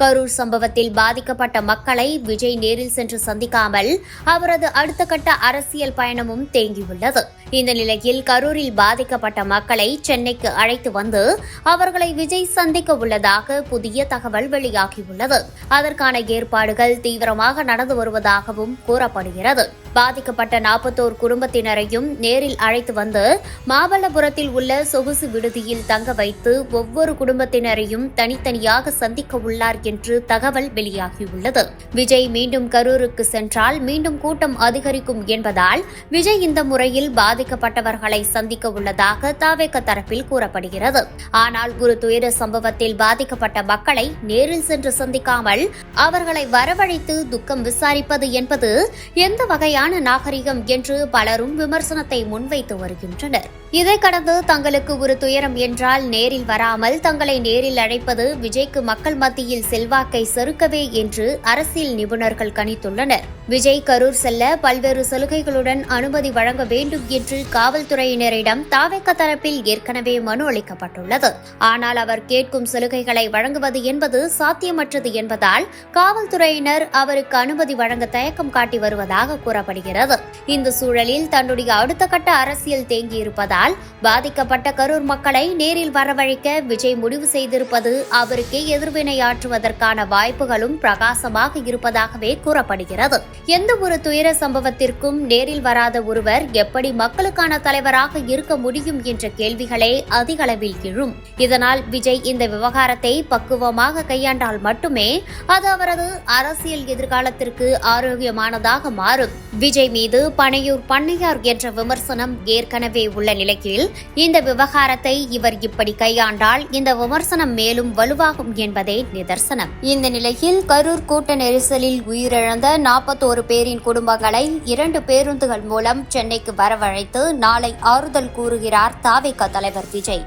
கரூர் சம்பவத்தில் பாதிக்கப்பட்ட மக்களை விஜய் நேரில் சென்று சந்திக்காமல் அவரது அடுத்த கட்ட அரசியல் பயணமும் தேங்கியுள்ளது. இந்த நிலையில் கரூரில் பாதிக்கப்பட்ட மக்களை சென்னைக்கு அழைத்து வந்து அவர்களை விஜய் சந்திக்க உள்ளதாக புதிய தகவல் வெளியாகியுள்ளது. அதற்கான ஏற்பாடுகள் தீவிரமாக நடந்து வருவதாகவும் கூறப்படுகிறது. பாதிக்கப்பட்ட நாற்பத்தோர் குடும்பத்தினரையும் நேரில் அழைத்து வந்து மாமல்லபுரத்தில் உள்ள சொகுசு விடுதியில் தங்க வைத்து ஒவ்வொரு குடும்பத்தினரையும் தனித்தனியாக சந்திக்க உள்ளார் என்று தகவல் வெளியாகியுள்ளது. விஜய் மீண்டும் கரூருக்கு சென்றால் மீண்டும் கூட்டம் அதிகரிக்கும் என்பதால் விஜய் இந்த முறையில் பாதிக்கப்பட்டவர்களை சந்திக்க உள்ளதாக தாவேக தரப்பில் கூறப்படுகிறது. ஆனால் ஒரு துயர சம்பவத்தில் பாதிக்கப்பட்ட மக்களை நேரில் சென்று சந்திக்காமல் அவர்களை வரவழைத்து துக்கம் விசாரிப்பது என்பது எந்த வகையான நாகரிகம் என்று பலரும் விமர்சனத்தை முன்வைத்து வருகின்றனர். இதை கடந்து தங்களுக்கு ஒரு துயரம் என்றால் நேரில் வராமல் தங்களை நேரில் அழைப்பது விஜய்க்கு மக்கள் மத்தியில் செல்வாக்கை செருக்கவே என்று அரசியல் நிபுணர்கள் கணித்துள்ளனர். விஜய் கரூர் செல்ல பல்வேறு சலுகைகளுடன் அனுமதி வழங்க வேண்டும் என்று காவல்துறையினரிடம் தாவேக்க தரப்பில் ஏற்கனவே மனு அளிக்கப்பட்டுள்ளது. ஆனால் அவர் கேட்கும் சலுகைகளை வழங்குவது என்பது சாத்தியமற்றது என்பதால் காவல்துறையினர் அவருக்கு அனுமதி வழங்க தயக்கம் காட்டி வருவதாக கூறப்பட்டது கூறப்படுகிறது இந்த சூழலில் தன்னுடைய அடுத்த கட்ட அரசியல் தேங்கியிருப்பதால் பாதிக்கப்பட்ட கரூர் மக்களை நேரில் வரவழைக்க விஜய் முடிவு செய்திருப்பது அவருக்கே எதிர்வினையாற்றுவதற்கான வாய்ப்புகளும் பிரகாசமாக இருப்பதாகவே கூறப்படுகிறது. எந்த ஒரு துயர சம்பவத்திற்கும் நேரில் வராத ஒருவர் எப்படி மக்களுக்கான தலைவராக இருக்க முடியும் என்ற கேள்விகளே அதிகளவில் எழும். இதனால் விஜய் இந்த விவகாரத்தை பக்குவமாக கையாண்டால் மட்டுமே அது அவரது அரசியல் எதிர்காலத்திற்கு ஆரோக்கியமானதாக மாறும். விஜய் மீது பனையூர் பண்ணையார் என்ற விமர்சனம் ஏற்கனவே உள்ள நிலையில் இந்த விவகாரத்தை இவர் இப்படி கையாண்டால் இந்த விமர்சனம் மேலும் வலுவாகும் என்பதே நிதர்சனம். இந்த நிலையில் கரூர் கூட்ட நெரிசலில் உயிரிழந்த நாற்பத்தோரு பேரின் குடும்பங்களை இரண்டு பேருந்துகள் மூலம் சென்னைக்கு வரவழைத்து நாளை ஆறுதல் கூறுகிறார் தாவேக தலைவர் விஜய்.